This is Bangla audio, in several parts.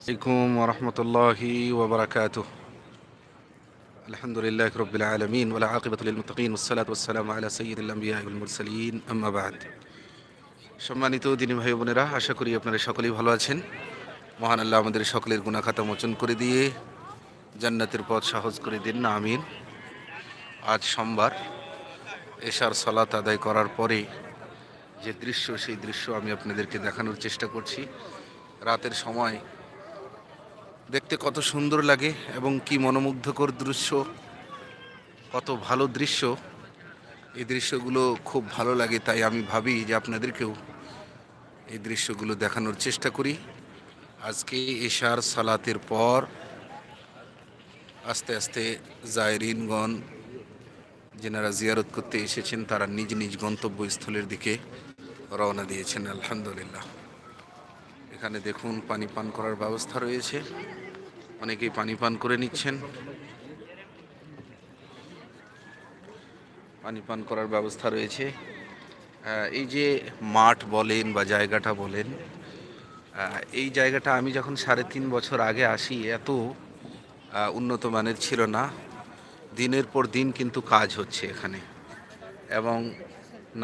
আলাইকুম রহমতুল্লাহি ওবরাকাত আলহামদুলিল্লাহ রবিল আলমিন ওলা আকিবাতুল মুতকিন ওসালাত ওসালাম আলা সঈদুল্লাম্বিয়াউল মুরসালিন। আম্মাবাদ সম্মানিত দিনী ভাই বোনেরা, আশা করি আপনারা সকলেই ভালো আছেন। মহান আল্লাহ আমাদের সকলের গুণাখাতা মোচন করে দিয়ে জান্নাতের পথ সহজ করে দিন না, আমিন। আজ সোমবার, এশার সলাত আদায় করার পরে যে দৃশ্য, সেই দৃশ্য আমি আপনাদেরকে দেখানোর চেষ্টা করছি। রাতের সময় দেখতে কত সুন্দর লাগে এবং কি মনোমুগ্ধকর দৃশ্য, কত ভালো দৃশ্য। এই দৃশ্যগুলো খুব ভালো লাগে, তাই আমি ভাবি যে আপনাদেরকেও এই দৃশ্যগুলো দেখানোর চেষ্টা করি। আজকে এশার সালাতের পর আস্তে আস্তে জায়রিনগণ, যেনারা জিয়ারত করতে এসেছেন, তারা নিজ নিজ গন্তব্যস্থলের দিকে রওনা দিয়েছেন, আলহামদুলিল্লাহ। এখানে দেখুন, পানি পান করার ব্যবস্থা রয়েছে। অনেকেই পানি পান করে নিচ্ছেন। পানি পান করার ব্যবস্থা রয়েছে। এই যে মাঠ বলেন বা জায়গাটা বলেন এই জায়গাটা আমি যখন সাড়ে তিন বছর আগে আসি, এত উন্নত মানের ছিল না। দিনের পর দিন কিন্তু কাজ হচ্ছে এখানে। এবং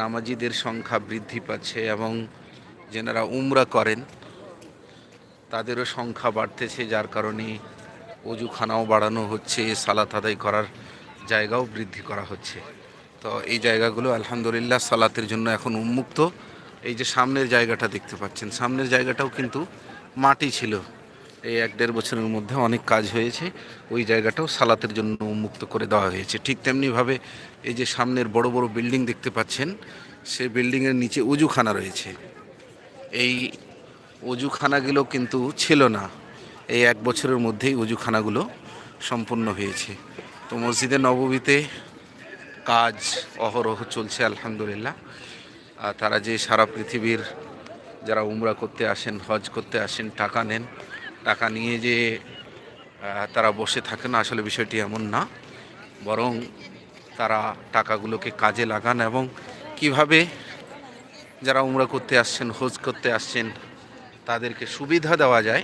নামাজিদের সংখ্যা বৃদ্ধি পাচ্ছে এবং যেনারা উমরা করেন তাদেরও সংখ্যা বাড়তেছে, যার কারণে অজুখানাও বাড়ানো হচ্ছে, সালাত আদায় করার জায়গাও বৃদ্ধি করা হচ্ছে। তো এই জায়গাগুলো আলহামদুলিল্লাহ সালাতের জন্য এখন উন্মুক্ত। এই যে সামনের জায়গাটা দেখতে পাচ্ছেন, সামনের জায়গাটাও কিন্তু মাটি ছিল। এই এক দেড় বছরের মধ্যে অনেক কাজ হয়েছে, ওই জায়গাটাও সালাতের জন্য উন্মুক্ত করে দেওয়া হয়েছে। ঠিক তেমনিভাবে এই যে সামনের বড় বড় বিল্ডিং দেখতে পাচ্ছেন সে বিল্ডিংয়ের নিচে উজুখানা রয়েছে। এই অজুখানাগুলো কিন্তু ছিল না। এই এক বছরের মধ্যেই অজুখানাগুলো সম্পূর্ণ হয়েছে। তো মসজিদে নববীতে কাজ অহরহ চলছে, আলহামদুলিল্লাহ। আর তারা যে সারা পৃথিবীর যারা উমরা করতে আসেন, হজ করতে আসেন, টাকা নেন, টাকা নিয়ে যে তারা বসে থাকেন, আসলে বিষয়টি এমন না। বরং তারা টাকাগুলোকে কাজে লাগান এবং কীভাবে যারা উমরা করতে আসছেন, হজ করতে আসছেন তাদেরকে সুবিধা দেওয়া যায়,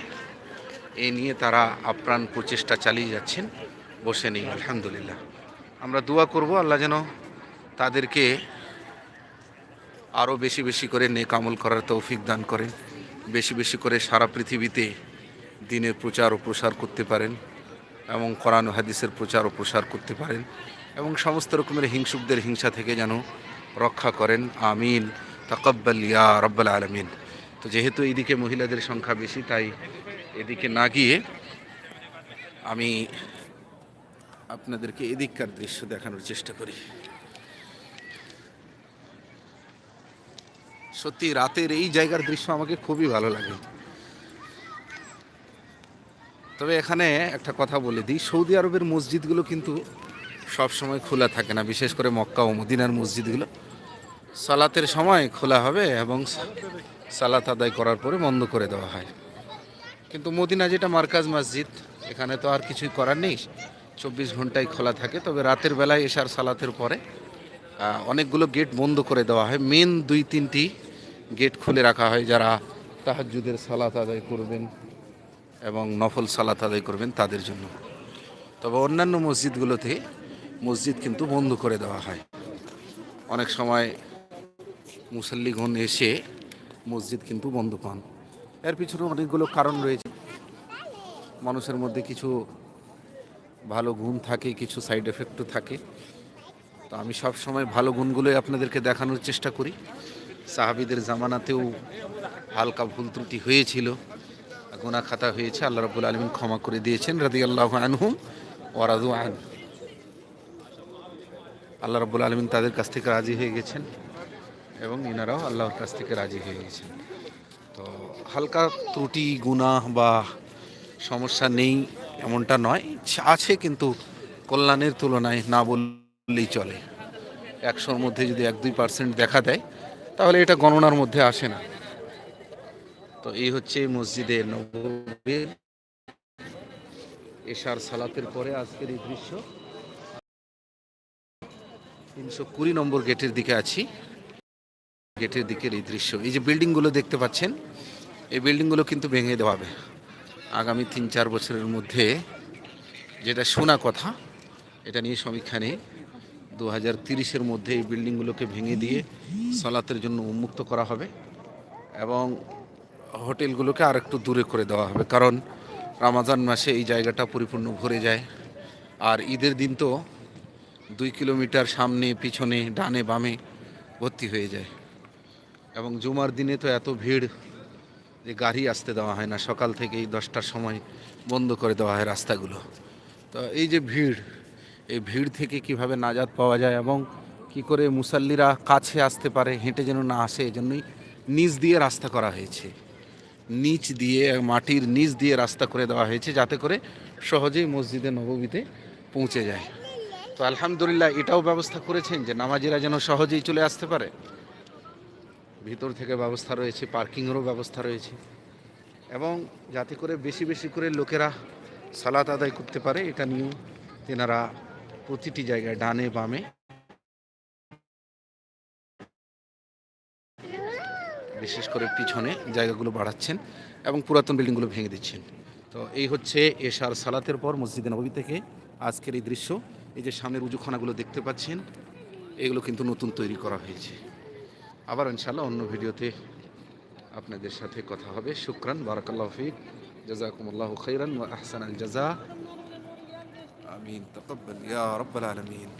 এ নিয়ে তারা আপ্রাণ প্রচেষ্টা চালিয়ে যাচ্ছেন। বসে নেই, আলহামদুলিল্লাহ। আমরা দোয়া করব, আল্লাহ যেন তাদেরকে আরও বেশি বেশি করে নেক আমল করার তৌফিক দান করেন, বেশি বেশি করে সারা পৃথিবীতে দিনের প্রচার ও প্রসার করতে পারেন এবং কোরআন হাদিসের প্রচার ও প্রসার করতে পারেন এবং সমস্ত রকমের হিংসুকদের হিংসা থেকে যেন রক্ষা করেন। আমিন। তাকব্বাল ইয়া রব্বাল আলমিন। তো যেহেতু এইদিকে মহিলাদের সংখ্যা বেশি, তাই এদিকে না গিয়ে আমি আপনাদেরকে এদিককার দৃশ্য দেখানোর চেষ্টা করি। সত্যি রাতের এই জায়গার দৃশ্য আমাকে খুবই ভালো লাগে। তবে এখানে একটা কথা বলে দিই, সৌদি আরবের মসজিদগুলো কিন্তু সব সময় খোলা থাকে না, বিশেষ করে মক্কা ও মদিনার মসজিদগুলো। সালাতের সময় খোলা হবে এবং সালাত আদায় করার পরে বন্ধ করে দেওয়া হয়। কিন্তু মদিনা যেটা মার্কাজ মসজিদ, এখানে তো আর কিছুই করার নেই। চব্বিশ ঘন্টায় খোলা থাকে, তবে রাতের বেলায় এশার সালাতের পরে অনেকগুলো গেট বন্ধ করে দেওয়া হয়। মেন দুই তিনটি গেট খুলে রাখা হয় যারা তাহাজ্জুদের সালাত আদায় করবেন এবং নফল সালাত আদায় করবেন তাদের জন্য। তবে অন্যান্য মসজিদগুলোতে মসজিদ কিন্তু বন্ধ করে দেওয়া হয়। অনেক সময় মুসল্লিগণ এসে মসজিদ কিন্তু বন্ধ পান। এর পিছনে অনেকগুলো কারণ রয়েছে। মানুষের মধ্যে কিছু ভালো গুণ থাকে, কিছু সাইড এফেক্টও থাকে। তো আমি সব সময় ভালো গুণগুলোই আপনাদেরকে দেখানোর চেষ্টা করি। সাহাবিদের জামানাতেও হালকা ভুল ত্রুটি হয়েছিল গোনা খাতা হয়েছে, আল্লাহ রবুল আলমিন ক্ষমা করে দিয়েছেন রাদি আল্লাহ আনহুম ওয়ারাদু আন আল্লাহ রবুল আলমিন তাদের কাছ থেকে রাজি হয়ে গেছেন। এবং ইনারাও আল্লাহর কাছ থেকে রাজি হয়ে গেছেন। তো হালকা ত্রুটি গুণা বা সমস্যা নেই এমনটা নয়, আছে কিন্তু কল্যাণের তুলনায় না বললেই চলে। একশোর মধ্যে যদি এক, দুই পার্সেন্ট দেখা দেয়, তাহলে এটা গণনার মধ্যে আসে না। তো এই হচ্ছে মসজিদে নববীর এশার সালাতের পরে আজকের এই দৃশ্য। তিনশো কুড়ি নম্বর গেটের দিকে আছি। গেটের দিকের এই দৃশ্য, এই যে বিল্ডিংগুলো দেখতে পাচ্ছেন, এই বিল্ডিংগুলো কিন্তু ভেঙে দেওয়া হবে। আগামী তিন চার বছরের মধ্যে যেটা শোনা কথা, এটা নিয়ে সমীক্ষা নেই। দু হাজার তিরিশের মধ্যে এই বিল্ডিংগুলোকে ভেঙে দিয়ে সলাতের জন্য উন্মুক্ত করা হবে এবং হোটেলগুলোকে আর একটু দূরে করে দেওয়া হবে। কারণ রামাজান মাসে এই জায়গাটা পরিপূর্ণ ভরে যায়। আর ঈদের দিন তো দুই কিলোমিটার সামনে, পিছনে, ডানে, বামে ভর্তি হয়ে যায়। এবং জুমার দিনে তো এত ভিড় যে গাড়ি আসতে দেওয়া হয় না। সকাল থেকেই দশটার সময় বন্ধ করে দেওয়া হয় রাস্তাগুলো। তো এই যে ভিড়, এই ভিড় থেকে কীভাবে নাজাত পাওয়া যায় এবং কি করে মুসাল্লিরা কাছে আসতে পারে, হেঁটে যেন না আসে, এজন্যই নিচ দিয়ে রাস্তা করা হয়েছে। নিচ দিয়ে, মাটির নিচ দিয়ে রাস্তা করে দেওয়া হয়েছে যাতে করে সহজেই মসজিদে নববীতে পৌঁছে যায়। তো আলহামদুলিল্লাহ এটাও ব্যবস্থা করেছেন যে নামাজিরা যেন সহজেই চলে আসতে পারে। ভিতর থেকে ব্যবস্থা রয়েছে, পার্কিংয়েরও ব্যবস্থা রয়েছে। এবং যাতে করে বেশি বেশি করে লোকেরা সালাত আদায় করতে পারে, এটা নিয়েও তেনারা প্রতিটি জায়গায় ডানে বামে বিশেষ করে পিছনে জায়গাগুলো বাড়াচ্ছেন এবং পুরাতন বিল্ডিংগুলো ভেঙে দিচ্ছেন। তো এই হচ্ছে এশার সালাতের পর মসজিদে নবী থেকে আজকের এই দৃশ্য। এই যে সামনের উজুখানাগুলো দেখতে পাচ্ছেন, এগুলো কিন্তু নতুন তৈরি করা হয়েছে। আবার ইনশাল্লাহ অন্য ভিডিওতে আপনাদের সাথে কথা হবে শুক্রান বারাকাল্লাহ ফিক জাজাকুমুল্লাহ খৈরান ওয়া আহসান আল জাজা আমিন তকব্বাল ইয়া রাব্বাল আলামিন